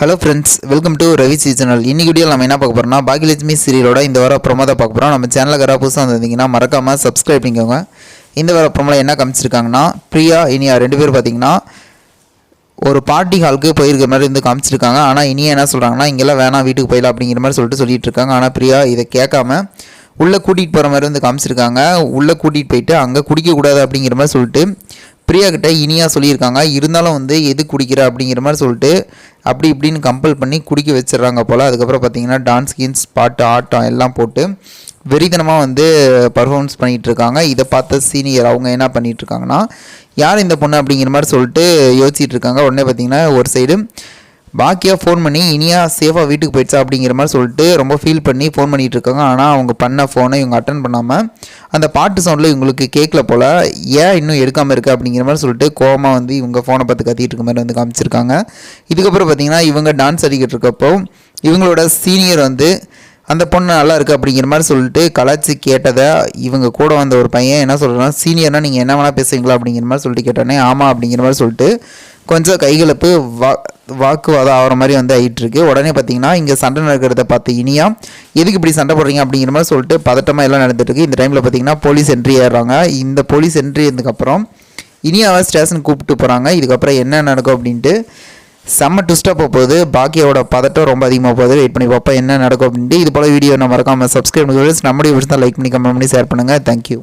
Hello friends welcome to Ravi seasonal இன்னைக்கு video நம்ம என்ன பார்க்க போகிறோம்னா பாகியலட்சுமி சீரியலோட இந்த வாரம் ப்ரொமோ தான் பார்க்க போகிறோம் நம்ம சேனலில் கரா புதுசாக வந்திருந்தீங்கன்னா மறக்காமல் சப்ஸ்கிரைப் பண்ணிக்கோங்க. இந்த வாரம் ப்ரொமோவில் என்ன காமிச்சிருக்காங்கன்னா பிரியா இனியா ரெண்டு பேர் பார்த்தீங்கன்னா ஒரு பார்ட்டி ஹாலுக்கு போயிருக்கிற மாதிரி இருந்து காமிச்சிருக்காங்க. ஆனால் இனியா என்ன சொல்கிறாங்கன்னா இங்கெல்லாம் வேணாம் வீட்டுக்கு போயிடலாம் அப்படிங்கிற மாதிரி சொல்லிட்டு சொல்லிட்டு இருக்காங்க. ஆனால் பிரியா இதை கேட்காம உள்ளே கூட்டிகிட்டு போகிற மாதிரி வந்து காமிச்சிருக்காங்க. உள்ளே கூட்டிகிட்டு போயிட்டு அங்கே குடிக்கக்கூடாது அப்படிங்கிற மாதிரி சொல்லிட்டு பிரியா கிட்ட இனியா சொல்லியிருக்காங்க. இருந்தாலும் வந்து எது குடிக்கிற அப்படிங்கிற மாதிரி சொல்லிட்டு அப்படி இப்படின்னு கம்பல் பண்ணி குடிக்க வச்சிடறாங்க போல். அதுக்கப்புறம் பார்த்தீங்கன்னா டான்ஸ் கீன்ஸ் பாட்டு ஆட்டம் எல்லாம் போட்டு வெறித்தனமாக வந்து பர்ஃபார்மன்ஸ் பண்ணிகிட்டு இருக்காங்க. இதை பார்த்த சீனியர் அவங்க என்ன பண்ணிகிட்ருக்காங்கன்னா யார் இந்த பொண்ணு? அப்படிங்கிற மாதிரி சொல்லிட்டு யோசிச்சுட்டு இருக்காங்க. உடனே பார்த்தீங்கன்னா ஒரு சைடு பாக்கியா ஃபோன் பண்ணி இனியா சேஃபாக வீட்டுக்கு போயிடுச்சா அப்படிங்கிற மாதிரி சொல்லிட்டு ரொம்ப ஃபீல் பண்ணி ஃபோன் பண்ணிகிட்டு இருக்காங்க. ஆனால் அவங்க பண்ண ஃபோனை இவங்க அட்டன் பண்ணாமல் அந்த பாட்டு சவுண்டில் இவங்களுக்கு கேட்கல போல் ஏன் இன்னும் எடுக்காமல் இருக்குது அப்படிங்கிற மாதிரி சொல்லிட்டு கோவமா வந்து இவங்க ஃபோனை பார்த்து கத்திட்டு இருக்க மாதிரி வந்து காமிச்சிருக்காங்க. இதுக்கப்புறம் பார்த்தீங்கன்னா இவங்க டான்ஸ் அடிக்கிட்டு இருக்கப்போ இவங்களோட சீனியர் வந்து அந்த பொண்ணு நல்லா இருக்குது அப்படிங்கிற மாதிரி சொல்லிட்டு கலாச்சி கேட்டதை இவங்க கூட வந்த ஒரு பையன் என்ன சொல்கிறான் சீனியர்னால் நீங்கள் என்ன வேணால் பேசுவீங்களா அப்படிங்கிற மாதிரி சொல்லிட்டு கேட்டோன்னே ஆமாம் அப்படிங்கிற மாதிரி சொல்லிட்டு கொஞ்சம் கைகலப்பு வா வாக்குவாதம் ஆகிற மாதிரி வந்து ஆகிட்டு இருக்கு உடனே பார்த்தீங்கன்னா இங்கே சண்டை நடக்கிறத பார்த்து இனியா எதுக்கு இப்படி சண்டை போடுறீங்க அப்படிங்கிற மாதிரி சொல்லிட்டு பதட்டமாக எல்லாம் நடந்துட்டு இருக்கு. இந்த டைமில் பார்த்தீங்கன்னா போலீஸ் என்ட்ரி ஏறுறாங்க. இந்த போலீஸ் என்ட்ரி இருந்ததுக்கப்புறம் இனியாவை ஸ்டேஷன் கூப்பிட்டு போகிறாங்க இதுக்கப்புறம் என்ன நடக்கும் அப்படின்ட்டு செம்ம ட்விஸ்ட்டாக போக போகுது. பாக்கியோட பதட்டம் ரொம்ப அதிகமாக போகுது. வெயிட் பண்ணி பார்ப்போம் என்ன நடக்கும் அப்படின்ட்டு. இது போல் வீடியோ நான் மறக்காமல் சப்ஸ்கிரைப் பண்ணி நம்முடைய விஷயம் லைக் பண்ணி கமெண்ட் பண்ணி ஷேர் பண்ணுங்கள் தேங்க்யூ